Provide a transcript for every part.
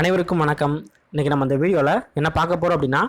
அனைவருக்கும் வணக்கம். இன்றைக்கி நம்ம இந்த வீடியோவில் என்ன பார்க்க போகிறோம் அப்படின்னா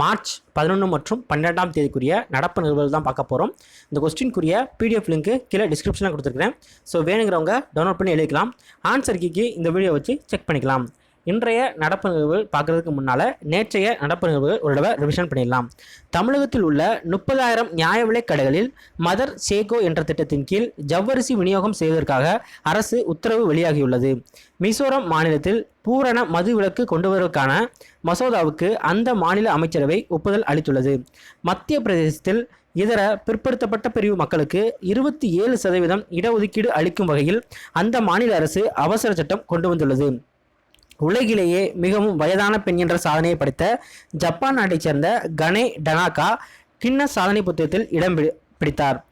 மார்ச் பதினொன்று மற்றும் பன்னெண்டாம் தேதிக்குரிய நடப்பு நிகழ்வுகள் தான் பார்க்க போகிறோம் இந்த கொஸ்டின்குரிய பிடிஎஃப் லிங்க்கு கீழே டிஸ்கிரிப்ஷனில் கொடுத்துருக்குறேன். ஸோ வேணுங்கிறவங்க டவுன்லோட் பண்ணி எழுதிக்கலாம். ஆன்சர் கீக்கு இந்த வீடியோ வச்சு செக் பண்ணிக்கலாம். இன்றைய நடப்பு நிகழ்வுகள் பார்க்குறதுக்கு முன்னால் நேற்றைய நடப்பு நிகழ்வுகள் ஒரு தடவை ரிவிஷன் பண்ணிடலாம். தமிழகத்தில் உள்ள முப்பதாயிரம் நியாய விலைக் கடைகளில் மதர் சேகோ என்ற திட்டத்தின் கீழ் ஜவ்வரிசி விநியோகம் செய்வதற்காக அரசு உத்தரவு வெளியாகியுள்ளது. மிசோரம் மாநிலத்தில் பூரண மது விலக்கு கொண்டு வருவதற்கான மசோதாவுக்கு அந்த மாநில அமைச்சரவை ஒப்புதல் அளித்துள்ளது. மத்திய பிரதேசத்தில் இதர பிற்படுத்தப்பட்ட பிரிவு மக்களுக்கு இருபத்தி ஏழு சதவீதம் இடஒதுக்கீடு அளிக்கும் வகையில் அந்த மாநில அரசு அவசர சட்டம் கொண்டு வந்துள்ளது. உலகிலேயே மிகவும் வயதான பெண் என்ற சாதனையை படைத்த ஜப்பான் நாட்டைச் சேர்ந்த கனே டனாகா கின்னஸ் சாதனை புத்தகத்தில் இடம் பிடி- பிடித்தார்.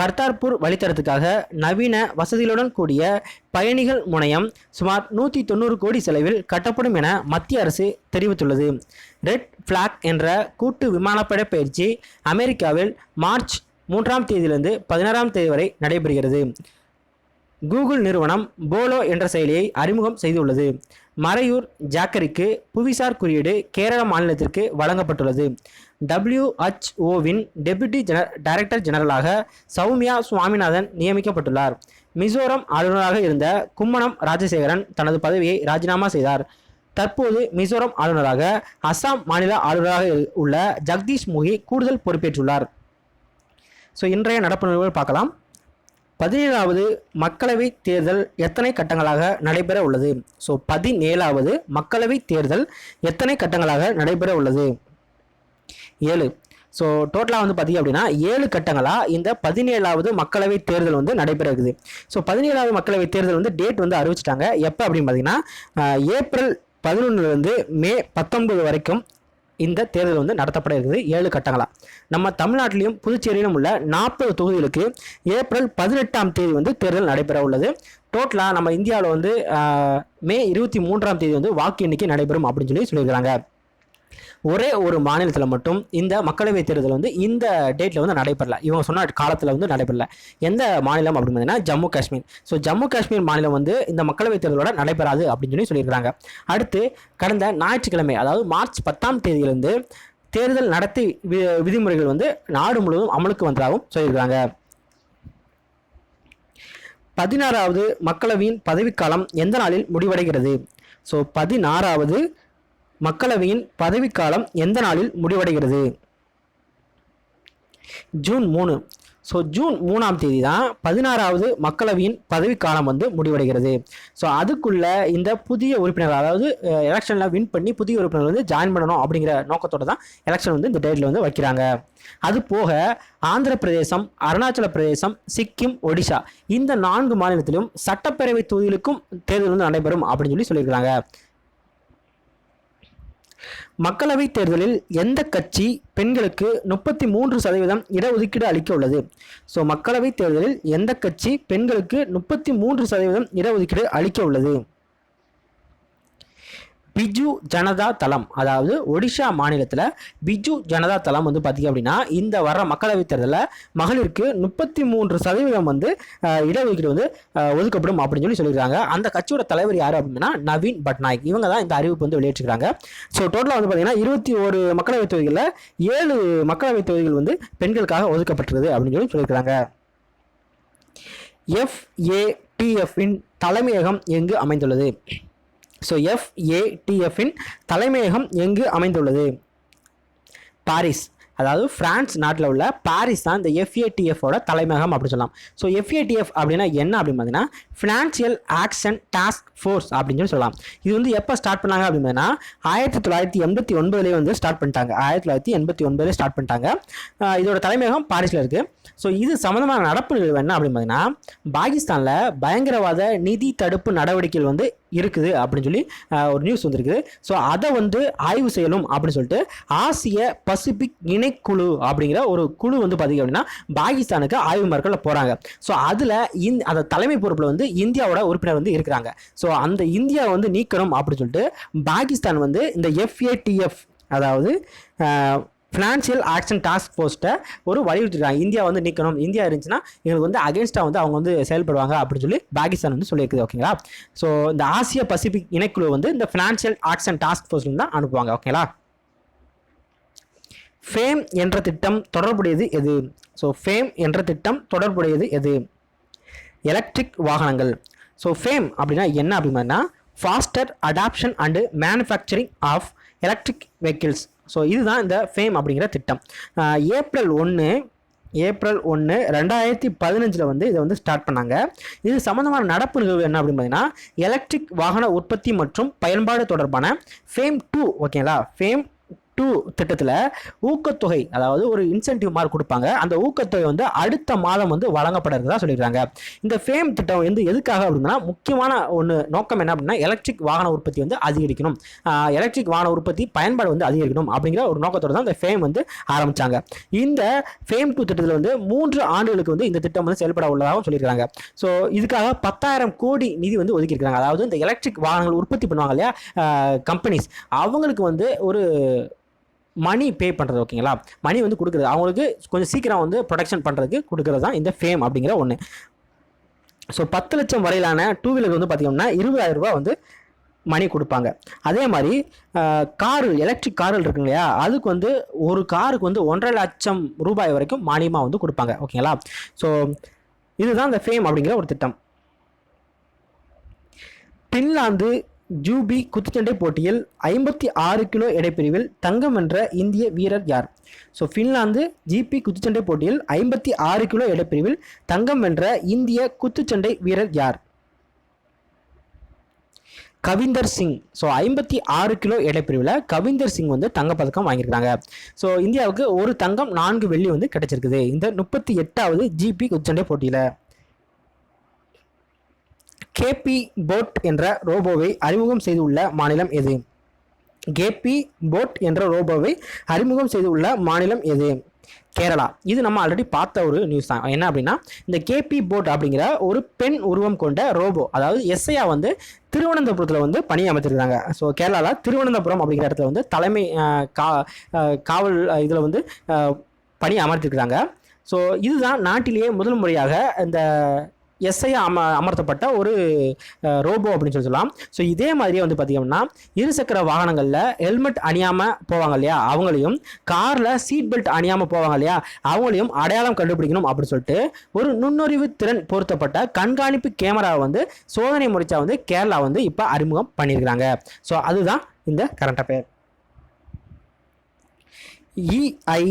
கர்த்தார்பூர் வழித்தடத்துக்காக நவீன வசதிகளுடன் கூடிய பயணிகள் முனையம் சுமார் நூற்றி தொண்ணூறு கோடி செலவில் கட்டப்படும் என மத்திய அரசு தெரிவித்துள்ளது. ரெட் ஃப்ளாக் என்ற கூட்டு விமானப்படை பயிற்சி அமெரிக்காவில் மார்ச் மூன்றாம் தேதியிலிருந்து பதினாறாம் தேதி வரை நடைபெறுகிறது. கூகுள் நிறுவனம் போலோ என்ற செயலியை அறிமுகம் செய்துள்ளது. மறையூர் ஜாக்கரிக்கு புவிசார் குறியீடு கேரள மாநிலத்திற்கு வழங்கப்பட்டுள்ளது. டபிள்யூஹெச்ஓவின் டெபுட்டி ஜென டைரக்டர் ஜெனரலாக சௌமியா சுவாமிநாதன் நியமிக்கப்பட்டுள்ளார். மிசோரம் ஆளுநராக இருந்த கும்மனம் ராஜசேகரன் தனது பதவியை ராஜினாமா செய்தார். தற்போது மிசோரம் ஆளுநராக அசாம் மாநில ஆளுநராக உள்ள ஜகதீஷ் முகி கூடுதல் பொறுப்பேற்றுள்ளார். ஸோ இன்றைய நடப்பு நிகழ்வுகள் பார்க்கலாம். பதினேழாவது மக்களவை தேர்தல் எத்தனை கட்டங்களாக நடைபெற உள்ளது? ஸோ பதினேழாவது மக்களவை தேர்தல் எத்தனை கட்டங்களாக நடைபெற உள்ளது? ஏழு. ஸோ டோட்டலாக வந்து பார்த்தீங்க அப்படின்னா ஏழு கட்டங்களாக இந்த பதினேழாவது மக்களவை தேர்தல் வந்து நடைபெற இருக்குது. ஸோ பதினேழாவது மக்களவை தேர்தல் வந்து டேட் வந்து அறிவிச்சிட்டாங்க. எப்போ அப்படின்னு பார்த்தீங்கன்னா ஏப்ரல் பதினொன்றுலேருந்து மே பத்தொன்பது வரைக்கும் இந்த தேர்தல் வந்து நடத்தப்பட இருக்குது. ஏழு கட்டங்களாக நம்ம தமிழ்நாட்டிலையும் புதுச்சேரியிலும் உள்ள நாற்பது தொகுதிகளுக்கு ஏப்ரல் பதினெட்டாம் தேதி வந்து தேர்தல் நடைபெற உள்ளது. டோட்டலாக நம்ம இந்தியாவில் வந்து மே இருபத்தி மூன்றாம் தேதி வந்து வாக்கு எண்ணிக்கை நடைபெறும் அப்படின்னு சொல்லி சொல்லியிருக்கிறாங்க. ஒரே ஒரு மாநிலத்தில் மட்டும் இந்த மக்களவைத் தேர்தல் வந்து இந்த டேட்டில் வந்து நடைபெறல. இவங்க சொன்ன காலத்தில் வந்து நடைபெறல. எந்த மாநிலம் அப்படின்னு பார்த்தீங்கன்னா ஜம்மு காஷ்மீர். ஸோ ஜம்மு காஷ்மீர் மாநிலம் வந்து இந்த மக்களவைத் தேர்தலோட நடைபெறாது அப்படின்னு சொல்லி சொல்லியிருக்காங்க. அடுத்து கடந்த ஞாயிற்றுக்கிழமை அதாவது மார்ச் பத்தாம் தேதியிலிருந்து தேர்தல் நடத்தை வி விதிமுறைகள் வந்து நாடு முழுவதும் அமலுக்கு வந்ததாகவும் சொல்லியிருக்காங்க. பதினாறாவது மக்களவையின் பதவிக்காலம் எந்த நாளில் முடிவடைகிறது? ஸோ பதினாறாவது மக்களவையின் பதவிக்காலம் எந்த நாளில் முடிவடைகிறது? ஜூன் மூணு. ஸோ ஜூன் மூணாம் தேதி தான் பதினாறாவது மக்களவையின் பதவிக்காலம் வந்து முடிவடைகிறது. ஸோ அதுக்குள்ள இந்த புதிய உறுப்பினர்கள் அதாவது எலெக்ஷனில் வின் பண்ணி புதிய உறுப்பினர் வந்து ஜாயின் பண்ணணும் அப்படிங்கிற நோக்கத்தோடு தான் எலெக்ஷன் வந்து இந்த டேட்டில் வந்து வைக்கிறாங்க. அது போக ஆந்திர பிரதேசம் அருணாச்சல பிரதேசம் சிக்கிம் ஒடிசா இந்த நான்கு மாநிலத்திலும் சட்டப்பேரவை தொகுதிகளுக்கும் தேர்தல் வந்து நடைபெறும் அப்படின்னு சொல்லி சொல்லியிருக்கிறாங்க. மக்களவைத் தேர்தலில் எந்த கட்சி பெண்களுக்கு முப்பத்தி மூன்று சதவீதம் இடஒதுக்கீடு அளிக்க உள்ளது ஸோ மக்களவைத் தேர்தலில் எந்த கட்சி பெண்களுக்கு முப்பத்தி மூன்று சதவீதம் இடஒதுக்கீடு அளிக்க உள்ளது பிஜு ஜனதா தளம் அதாவது ஒடிஷா மாநிலத்தில் பிஜு ஜனதா தளம் வந்து பார்த்திங்க அப்படின்னா இந்த வர மக்களவைத் தேர்தலில் மகளிருக்கு முப்பத்தி மூன்று சதவீதம் வந்து இடஒதுக்கீடு வந்து ஒதுக்கப்படும் அப்படின்னு சொல்லி சொல்லியிருக்காங்க. அந்த கட்சியோட தலைவர் யார் அப்படின்னா நவீன் பட்நாயக். இவங்க தான் இந்த அறிவிப்பு வந்து வெளியிட்டிருக்காங்க. ஸோ டோட்டலாக வந்து பார்த்தீங்கன்னா இருபத்தி ஒரு மக்களவைத் தொகுதிகளில் ஏழு மக்களவைத் தொகுதிகள் வந்து பெண்களுக்காக ஒதுக்கப்பட்டிருக்குது அப்படின்னு சொல்லி சொல்லியிருக்காங்க. எஃப்ஏடிஎஃப்பின் தலைமையகம் எங்கு அமைந்துள்ளது? ஸோ எஃப்ஏடிஎஃப்பின் தலைமையகம் எங்கு அமைந்துள்ளது? பாரிஸ். அதாவது பிரான்ஸ் நாட்டில் உள்ள பாரிஸ் தான் இந்த எஃப்ஏடிஎஃபோட தலைமையகம் அப்படின்னு சொல்லலாம். ஸோ எஃப்ஏடிஎஃப் அப்படின்னா என்ன அப்படின்னு பார்த்தீங்கன்னா ஃபினான்ஷியல் ஆக்ஷன் டாஸ்க் ஃபோர்ஸ் அப்படின்னு சொல்லி சொல்லலாம். இது வந்து எப்போ ஸ்டார்ட் பண்ணாங்க அப்படின்னு பார்த்தீங்கன்னா ஆயிரத்தி தொள்ளாயிரத்தி எண்பத்தி ஒன்பதுலேயே வந்து ஸ்டார்ட் பண்ணிட்டாங்க. ஆயிரத்தி தொள்ளாயிரத்தி எண்பத்தி ஒன்பதுலேயே ஸ்டார்ட் பண்ணிட்டாங்க. இதோட தலைமையகம் பாரிஸில் இருக்குது ஸோ இது சம்மந்தமான நடப்பு நிகழ்வு என்ன அப்படின்னு பார்த்தீங்கன்னா பாகிஸ்தானில் பயங்கரவாத நிதி தடுப்பு நடவடிக்கைகள் வந்து இருக்குது அப்படின்னு சொல்லி ஒரு நியூஸ் வந்திருக்குது. ஸோ அதை வந்து ஆய்வு செய்யணும் அப்படின்னு சொல்லிட்டு ஆசிய பசிபிக் இணை இணைக்குழு அப்படிங்கிற ஒரு குழு வந்து பார்த்திங்க அப்படின்னா பாகிஸ்தானுக்கு ஆய்வு மேற்கொள்ள போகிறாங்க ஸோ அதில் இந் அந்த தலைமை பொறுப்பில் வந்து இந்தியாவோட உறுப்பினர் வந்து இருக்கிறாங்க. ஸோ அந்த இந்தியா வந்து நீக்கணும் அப்படின்னு சொல்லிட்டு பாகிஸ்தான் வந்து இந்த எஃப்ஏடிஎஃப் அதாவது ஃபினான்ஷியல் ஆக்ஷன் டாஸ்க் ஃபோர்ஸ்ட்டை ஒரு வலியுறுத்திருக்காங்க இந்தியா வந்து நிற்கணும் இந்தியா இருந்துச்சுன்னா எங்களுக்கு வந்து அகேன்ஸ்டாக வந்து அவங்க வந்து செயல்படுவாங்க அப்படின்னு சொல்லி பாகிஸ்தான் வந்து சொல்லியிருக்குது. ஓகேங்களா ஸோ இந்த ஆசிய பசிபிக் இணைக்குழு வந்து இந்த ஃபினான்ஷியல் ஆக்ஷன் டாஸ்க் ஃபோர்ஸ்லேருந்து தான் அனுப்புவாங்க. ஓகேங்களா ஃபேம் என்ற திட்டம் தொடர்புடையது எது? ஸோ ஃபேம் என்ற திட்டம் தொடர்புடையது எது? எலக்ட்ரிக் வாகனங்கள். ஸோ ஃபேம் அப்படின்னா என்ன அப்படின்னா faster adoption and manufacturing of electric vehicles so இதுதான் இந்த ஃபேம் அப்படிங்கிற திட்டம். ஏப்ரல் ஒன்று ஏப்ரல் ஒன்று ரெண்டாயிரத்தி பதினஞ்சில் வந்து இதை வந்து ஸ்டார்ட் பண்ணாங்க. இது சம்மந்தமான நடப்பு நிகழ்வு என்ன அப்படின்னு பார்த்தீங்கன்னா எலக்ட்ரிக் வாகன உற்பத்தி மற்றும் பயன்பாடு தொடர்பான ஃபேம் டூ ஓகேங்களா ஃபேம் டூ திட்டத்தில் ஊக்கத்தொகை அதாவது ஒரு இன்சென்டிவ் மார்க் கொடுப்பாங்க. அந்த ஊக்கத்தொகை வந்து அடுத்த மாதம் வந்து வழங்கப்பட இருக்கிறதா சொல்லியிருக்காங்க. இந்த ஃபேம் திட்டம் வந்து எதுக்காக அப்படின்னா முக்கியமான ஒன்று நோக்கம் என்ன அப்படின்னா எலக்ட்ரிக் வாகன உற்பத்தி வந்து அதிகரிக்கணும். எலக்ட்ரிக் வாகன உற்பத்தி பயன்பாடு வந்து அதிகரிக்கணும் அப்படிங்கிற ஒரு நோக்கத்தோடு தான் இந்த ஃபேம் வந்து ஆரம்பித்தாங்க இந்த ஃபேம் டூ திட்டத்தில் வந்து மூன்று ஆண்டுகளுக்கு வந்து இந்த திட்டம் வந்து செயல்பட உள்ளதாகவும் சொல்லியிருக்காங்க. ஸோ இதுக்காக பத்தாயிரம் கோடி நிதி வந்து ஒதுக்கியிருக்கிறாங்க. அதாவது இந்த எலக்ட்ரிக் வாகனங்கள் உற்பத்தி பண்ணுவாங்க இல்லையா? கம்பெனிஸ் அவங்களுக்கு வந்து ஒரு மணி பே பண்ணுறது ஓகேங்களா மணி வந்து கொடுக்குறது. அவங்களுக்கு கொஞ்சம் சீக்கிரம் வந்து ப்ரொடக்ஷன் பண்ணுறதுக்கு கொடுக்குறது தான் இந்த ஃபேம் அப்படிங்கிற ஒன்று ஸோ பத்து லட்சம் வரையிலான டூ வீலர் வந்து பார்த்திங்கன்னா இருபதாயிரம் ரூபா வந்து மணி கொடுப்பாங்க. அதே மாதிரி காரு எலக்ட்ரிக் கார்கள் இருக்கு இல்லையா? அதுக்கு வந்து ஒரு காருக்கு வந்து ஒன்றரை லட்சம் ரூபாய் வரைக்கும் மானியமாக வந்து கொடுப்பாங்க ஓகேங்களா ஸோ இதுதான் இந்த ஃபேம் அப்படிங்கிற ஒரு திட்டம். பின்லாந்து ஜூபி குத்துச்சண்டை போட்டியில் ஐம்பத்தி ஆறு கிலோ எடைப்பிரிவில் தங்கம் வென்ற இந்திய வீரர் யார்? ஸோ ஃபின்லாந்து ஜிபி குத்துச்சண்டை போட்டியில் ஐம்பத்தி ஆறு கிலோ எடைப்பிரிவில் தங்கம் வென்ற இந்திய குத்துச்சண்டை வீரர் யார்? கவிந்தர் சிங். ஸோ ஐம்பத்தி ஆறு கிலோ எடைப்பிரிவில் கவிந்தர் சிங் வந்து தங்கப்பதக்கம் வாங்கியிருக்காங்க ஸோ இந்தியாவுக்கு ஒரு தங்கம் நான்கு வெள்ளி வந்து கிடைச்சிருக்குது. இந்த முப்பத்தி எட்டாவது ஜிபி குத்துச்சண்டை போட்டியில். கேபி போட் என்ற ரோபோவை அறிமுகம் செய்துள்ள மாநிலம் எது? கேபி போட் என்ற ரோபோவை அறிமுகம் செய்துள்ள மாநிலம் எது? கேரளா. இது நம்ம ஆல்ரெடி பார்த்த ஒரு நியூஸ் தான். என்ன அப்படின்னா இந்த கேபி போட் அப்படிங்கிற ஒரு பெண் உருவம் கொண்ட ரோபோ அதாவது எஸ்ஐயா வந்து திருவனந்தபுரத்தில் வந்து பணி அமைச்சிருக்காங்க ஸோ கேரளாவில் திருவனந்தபுரம் அப்படிங்கிற இடத்துல வந்து தலைமை கா காவல் இதில் வந்து பணி அமர்த்திருக்கிறாங்க ஸோ இதுதான் நாட்டிலேயே முதல் முறையாக இந்த எஸ்ஐ அம அமர்த்தப்பட்ட ஒரு ரோபோ அப்படின்னு சொல்லி சொல்லலாம். ஸோ இதே மாதிரியே வந்து பார்த்தீங்கன்னா இருசக்கர வாகனங்களில் ஹெல்மெட் அணியாமல் போவாங்க இல்லையா? அவங்களையும் காரில் சீட் பெல்ட் அணியாமல் போவாங்க இல்லையா? அவங்களையும் அடையாளம் கண்டுபிடிக்கணும் அப்படின்னு சொல்லிட்டு ஒரு நுண்ணறிவு திறன் பொருத்தப்பட்ட கண்காணிப்பு கேமராவை வந்து சோதனை முறைச்சா வந்து கேரளா வந்து இப்போ அறிமுகம் பண்ணியிருக்கிறாங்க. ஸோ அதுதான் இந்த கரண்ட் அஃபேர் இஐ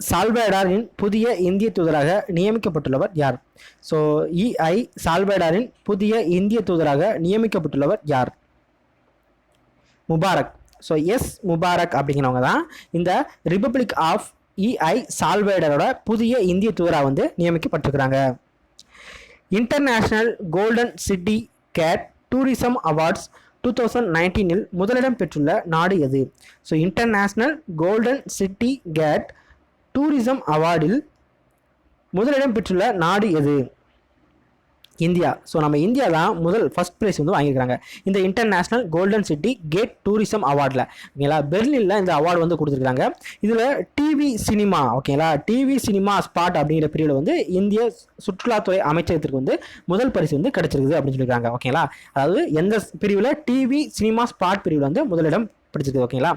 சால்வேடாரின் புதிய இந்திய தூதராக நியமிக்கப்பட்டுள்ளவர் யார்? ஸோ இஐ சால்வேடாரின் புதிய இந்திய தூதராக நியமிக்கப்பட்டுள்ளவர் யார்? முபாரக். ஸோ எஸ் முபாரக் அப்படிங்கிறவங்க தான் இந்த ரிப்பப்ளிக் ஆஃப் இஐ சால்வேடரோட புதிய இந்திய தூதராக வந்து நியமிக்கப்பட்டிருக்கிறாங்க. International golden city gate tourism awards two thousand நைன்டீனில் முதலிடம் பெற்றுள்ள நாடு எது? So international golden city gate tourism அவார்டில் முதலிடம் பெற்றுள்ள நாடு எது? இந்தியா. ஸோ நம்ம இந்தியா தான் முதல் ஃபஸ்ட் ப்ரைஸ் வந்து வாங்கியிருக்காங்க இந்த international golden city gate tourism அவார்டில் ஓகேங்களா? பெர்லினில் இந்த அவார்டு வந்து கொடுத்துருக்காங்க இதில் டிவி சினிமா ஓகேங்களா? டிவி சினிமா ஸ்பாட் அப்படிங்கிற பிரிவில் வந்து இந்திய சுற்றுலாத்துறை அமைச்சகத்திற்கு வந்து முதல் பரிசு வந்து கிடச்சிருக்குது அப்படின்னு சொல்லியிருக்காங்க. ஓகேங்களா? அதாவது எந்த பிரிவில் டிவி சினிமா ஸ்பாட் பிரிவில் வந்து முதலிடம் பிடிச்சிருக்கு ஓகேங்களா?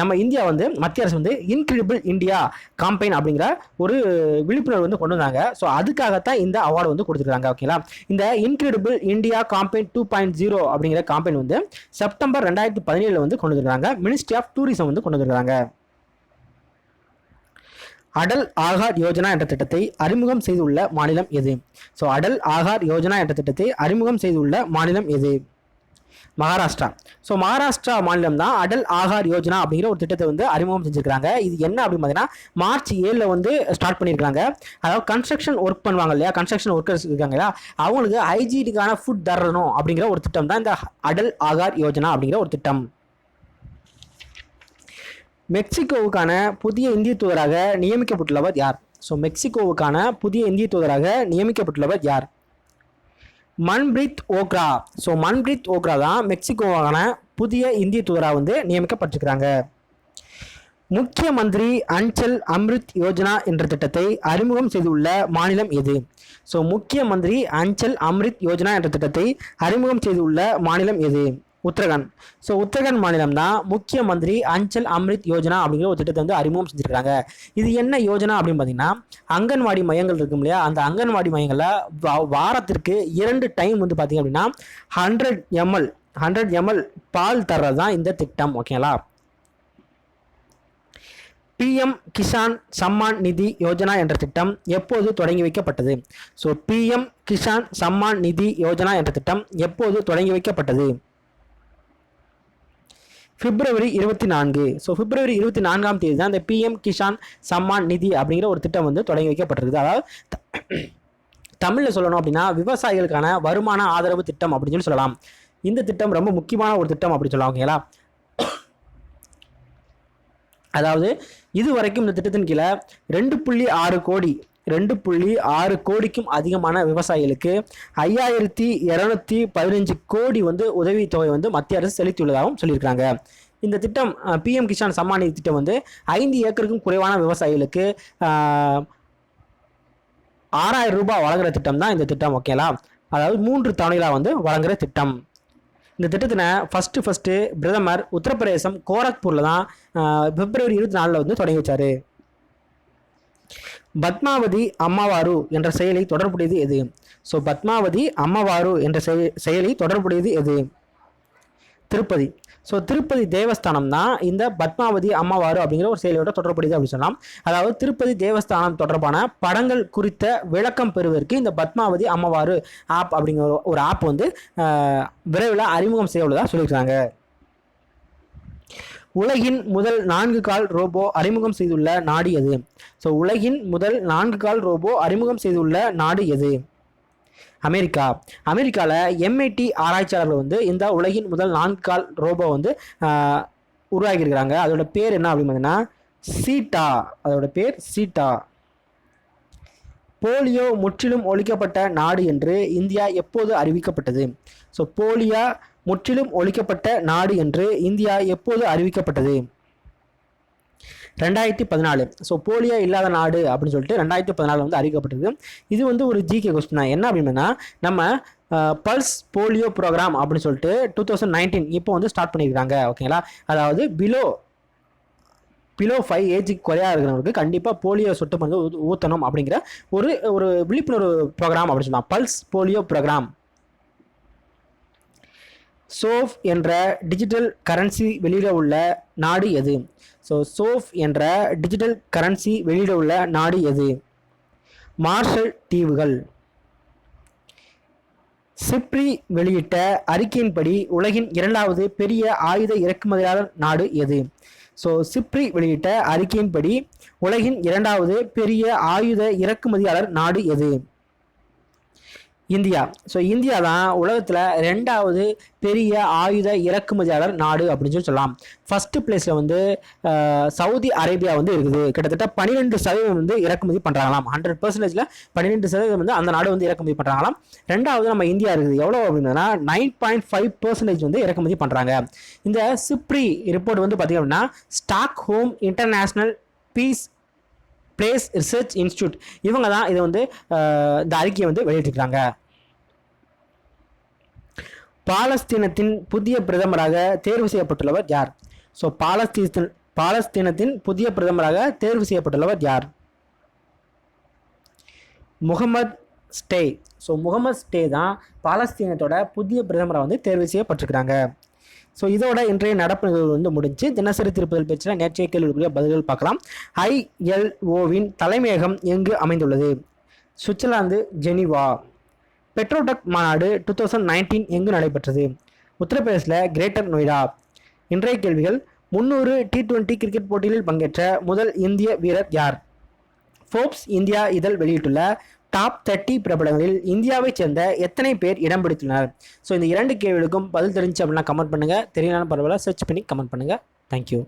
நம்ம இந்தியா வந்து மத்திய அரசு வந்து இன்கிரெடிபிள் இந்தியா காம்பெயின் அப்படிங்கிற ஒரு விழிப்புணர்வு வந்து கொண்டு வந்தாங்க. ஸோ அதுக்காகத்தான் இந்த அவார்டு வந்து கொடுத்துருக்காங்க ஓகேங்களா? இந்த incredible India campaign two point zero அப்படிங்கிற காம்பெயின் வந்து செப்டம்பர் ரெண்டாயிரத்தி பதினேழில் வந்து கொண்டு வந்துருக்காங்க. மினிஸ்ட்ரி ஆஃப் டூரிசம் வந்து கொண்டு வந்துருக்காங்க. அடல் ஆகார் யோஜனா என்ற திட்டத்தை அறிமுகம் செய்துள்ள மாநிலம் எது? ஸோ அடல் ஆகார் யோஜனா என்ற திட்டத்தை அறிமுகம் செய்துள்ள மாநிலம் எது? மகாராஷ்டிரா. ஸோ மகாராஷ்டிரா மாநிலம் தான் அடல் ஆகார் யோஜனா அப்படிங்கிற ஒரு திட்டத்தை வந்து அறிமுகம் செஞ்சுருக்காங்க இது என்ன அப்படின்னு பார்த்தீங்கன்னா மார்ச் ஏழில் வந்து ஸ்டார்ட் பண்ணியிருக்காங்க அதாவது கன்ஸ்ட்ரக்ஷன் ஒர்க் பண்ணுவாங்க இல்லையா? கன்ஸ்ட்ரக்ஷன் ஒர்க்கர்ஸ் இருக்காங்க இல்லையா? அவங்களுக்கு ஹைஜீனிக்கான ஃபுட் தரணும் அப்படிங்கிற ஒரு திட்டம் தான் இந்த அடல் ஆகார் யோஜனா அப்படிங்கிற ஒரு திட்டம். மெக்சிகோவுக்கான புதிய இந்திய தூதராக நியமிக்கப்பட்டுள்ளவர் யார்? ஸோ மெக்சிகோவுக்கான புதிய இந்திய தூதராக நியமிக்கப்பட்டுள்ளவர் யார்? மன்பிரீத் ஓக்ரா. ஸோ மன்பிரீத் ஓக்ரா தான் மெக்சிகோவான புதிய இந்திய தூதராக வந்து நியமிக்கப்பட்டிருக்கிறாங்க. முக்கிய மந்திரி அஞ்சல் அம்ரித் யோஜனா என்ற திட்டத்தை அறிமுகம் செய்துள்ள மாநிலம் எது? ஸோ முக்கிய மந்திரி அஞ்சல் அம்ரித் யோஜனா என்ற திட்டத்தை அறிமுகம் செய்துள்ள மாநிலம் எது? உத்தரகாண்ட். ஸோ உத்தரகாண்ட் மாநிலம் தான் முக்கிய மந்திரி அஞ்சல் அம்ரித் யோஜனா அப்படிங்கிற ஒரு திட்டத்தை வந்து அறிமுகம் செஞ்சுருக்காங்க இது என்ன யோஜனா அப்படின்னு பார்த்தீங்கன்னா அங்கன்வாடி மையங்கள் இருக்கும் இல்லையா? அந்த அங்கன்வாடி மையங்களில் வா- வாரத்திற்கு இரண்டு டைம் வந்து பார்த்தீங்க அப்படின்னா ஹண்ட்ரட் எம்எல் ஹண்ட்ரட் எம்எல் பால் தர்றது தான் இந்த திட்டம் ஓகேங்களா? பிஎம் கிசான் சம்மான் நிதி யோஜனா என்ற திட்டம் எப்போது தொடங்கி வைக்கப்பட்டது? ஸோ பிஎம் கிசான் சம்மான் நிதி யோஜனா என்ற திட்டம் எப்போது தொடங்கி வைக்கப்பட்டது? பிப்ரவரி இருபத்தி நான்கு. ஸோ பிப்ரவரி இருபத்தி நான்காம் தேதி தான் இந்த பிஎம் கிஷான் சம்மான் நிதி அப்படிங்கிற ஒரு திட்டம் வந்து தொடங்கி வைக்கப்பட்டிருக்குது. அதாவது த- தமிழில் சொல்லணும் அப்படின்னா விவசாயிகளுக்கான வருமான ஆதரவு திட்டம் அப்படின்னு சொல்லி சொல்லலாம். இந்த திட்டம் ரொம்ப முக்கியமான ஒரு திட்டம் அப்படின்னு சொல்லலாம் ஓகேங்களா அதாவது இது வரைக்கும் இந்த திட்டத்தின் கீழே ரெண்டு புள்ளி ஆறு கோடி ரெண்டு புள்ளி ஆறு கோடிக்கும் அதிகமான விவசாயிகளுக்கு ஐயாயிரத்தி இரநூத்தி பதினஞ்சு கோடி வந்து உதவித்தொகை வந்து மத்திய அரசு செலுத்தியுள்ளதாகவும் சொல்லியிருக்காங்க இந்த திட்டம் பிஎம் கிஷான் சம்மான் நிதி திட்டம் வந்து ஐந்து ஏக்கருக்கும் குறைவான விவசாயிகளுக்கு ஆறாயிரம் ரூபாய் வழங்குற திட்டம் தான் இந்த திட்டம் ஓகேங்களா? அதாவது மூன்று தவணைகளாக வந்து வழங்குற திட்டம். இந்த திட்டத்தினை ஃபஸ்ட்டு ஃபஸ்ட்டு பிரதமர் உத்தரப்பிரதேசம் கோரக்பூரில் தான் பிப்ரவரி இருபத்தி நாலில் வந்து தொடங்கி வச்சார். பத்மாவதி அம்மாவாரு என்ற செயலை தொடர்புடையது எது? ஸோ பத்மாவதி அம்மாவாரு என்ற செய- செயலி தொடர்புடையது எது? திருப்பதி. ஸோ திருப்பதி தேவஸ்தானம் தான் இந்த பத்மாவதி அம்மாவாரு அப்படிங்கிற ஒரு செயலியோட தொடர்புடையது அப்படின்னு சொல்லலாம். அதாவது திருப்பதி தேவஸ்தானம் தொடர்பான படங்கள் குறித்த விளக்கம் பெறுவதற்கு இந்த பத்மாவதி அம்மாவாரு ஆப் அப்படிங்கிற ஒரு- ஆப் வந்து விரைவில் அறிமுகம் செய்ய உள்ளதாக சொல்லியிருக்காங்க. உலகின் முதல் நான்கு கால் ரோபோ அறிமுகம் செய்துள்ள நாடு எது? ஸோ உலகின் முதல் நான்கு கால் ரோபோ அறிமுகம் செய்துள்ள நாடு எது? அமெரிக்கா. அமெரிக்காவில் எம்ஐடி ஆராய்ச்சியாளர்கள் வந்து இந்த உலகின் முதல் நான்கு கால் ரோபோ வந்து உருவாக்கியிருக்கிறாங்க. அதோட பேர் என்ன அப்படின்னு பார்த்தீங்கன்னா சீட்டா. அதோட பேர் சீட்டா. போலியோ முற்றிலும் ஒழிக்கப்பட்ட நாடு என்று இந்தியா எப்போது அறிவிக்கப்பட்டது? ஸோ போலியா முற்றிலும் ஒழிக்கப்பட்ட நாடு என்று இந்தியா எப்போது அறிவிக்கப்பட்டது? ரெண்டாயிரத்தி பதினாலு. ஸோ போலியோ இல்லாத நாடு அப்படின்னு சொல்லிட்டு ரெண்டாயிரத்தி பதினாலு வந்து அறிவிக்கப்பட்டது. இது வந்து ஒரு ஜிகே கொஸ்டின் என்ன அப்படின்னா நம்ம பல்ஸ் போலியோ ப்ரோக்ராம் அப்படின்னு சொல்லிட்டு டூ தௌசண்ட் நைன்டீன் இப்போ வந்து ஸ்டார்ட் பண்ணியிருக்காங்க. ஓகேங்களா அதாவது பிலோ பிலோ ஃபைவ் ஏஜுக்கு குறையாக இருக்கிறவங்களுக்கு கண்டிப்பாக போலியோ சொட்டு மருந்து ஊ- அப்படிங்கிற ஒரு ஒரு விழிப்புணர்வு ப்ரோக்ராம் அப்படின்னு சொல்லலாம். பல்ஸ் போலியோ ப்ரோக்ராம் சோஃப் என்ற டிஜிட்டல் கரன்சி வெளியிட உள்ள நாடு எது? ஸோ சோஃப் என்ற டிஜிட்டல் கரன்சி வெளியிட உள்ள நாடு எது? மார்ஷல் தீவுகள். சிப்ரி வெளியிட்ட அறிக்கையின்படி உலகின் இரண்டாவது பெரிய ஆயுத இறக்குமதியாளர் நாடு எது? ஸோ சிப்ரி வெளியிட்ட அறிக்கையின்படி உலகின் இரண்டாவது பெரிய ஆயுத இறக்குமதியாளர் நாடு எது? இந்தியா. ஸோ இந்தியா தான் உலகத்தில் ரெண்டாவது பெரிய ஆயுத இறக்குமதியாளர் நாடு அப்படின்னு சொல்லி சொல்லலாம். ஃபஸ்ட்டு பிளேஸில் வந்து சவுதி அரேபியா வந்து இருக்குது. கிட்டத்தட்ட பன்னிரெண்டு சதவீதம் வந்து இறக்குமதி பண்ணுறாங்களாம் ஹண்ட்ரட் பர்சன்டேஜில் பன்னிரெண்டு சதவீதம் வந்து அந்த நாடு வந்து இறக்குமதி பண்ணுறாங்களாம் ரெண்டாவது நம்ம இந்தியா இருக்குது. எவ்வளோ அப்படின்னா நைன் பாயிண்ட் ஃபைவ் பர்சன்டேஜ் வந்து இறக்குமதி பண்ணுறாங்க இந்த சிப்ரி ரிப்போர்ட் வந்து பார்த்திங்க அப்படின்னா Stockholm international peace place research institute இவங்க தான் இதை வந்து இந்த அறிக்கையை வந்து வெளியிட்டிருக்கிறாங்க பாலஸ்தீனத்தின் புதிய பிரதமராக தேர்வு செய்யப்பட்டுள்ளவர் யார்? ஸோ பாலஸ்தீனத்தின் பாலஸ்தீனத்தின் புதிய பிரதமராக தேர்வு செய்யப்பட்டுள்ளவர் யார்? Mohammad stay. So Mohammad stay தான் பாலஸ்தீனத்தோட புதிய பிரதமராக வந்து தேர்வு செய்யப்பட்டிருக்கிறாங்க. ஸோ இதோட இன்றைய நடப்பு நிகழ்வு வந்து முடிஞ்சு தினசரி திருப்பதில் பேச்சில் நேற்றைய கேள்விக்குரிய பதில்கள் பார்க்கலாம். ஐஎல்ஓவின் தலைமையகம் எங்கு அமைந்துள்ளது? Switzerland Geneva. பெட்ரோடெக் மாநாடு டூ தௌசண்ட் நைன்டீன் எங்கு நடைபெற்றது? உத்தரப்பிரதேசில் கிரேட்டர் நொய்டா. இன்றைய கேள்விகள் முந்நூறு டி டுவெண்ட்டி கிரிக்கெட் போட்டிகளில் பங்கேற்ற முதல் இந்திய வீரர் யார்? ஃபோர்ப்ஸ் இந்தியா இதழ் வெளியிட்டுள்ள டாப் தேர்ட்டி பிரபலங்களில் இந்தியாவைச் சேர்ந்த எத்தனை பேர் இடம் பிடித்துள்ளனர்? ஸோ இந்த இரண்டு கேள்விகளுக்கும் பதில் தெரிஞ்சு அப்படின்னா கமெண்ட் பண்ணுங்கள் தெரியலான பரவாயில்ல சர்ச் பண்ணி கமெண்ட் பண்ணுங்கள் தேங்க்யூ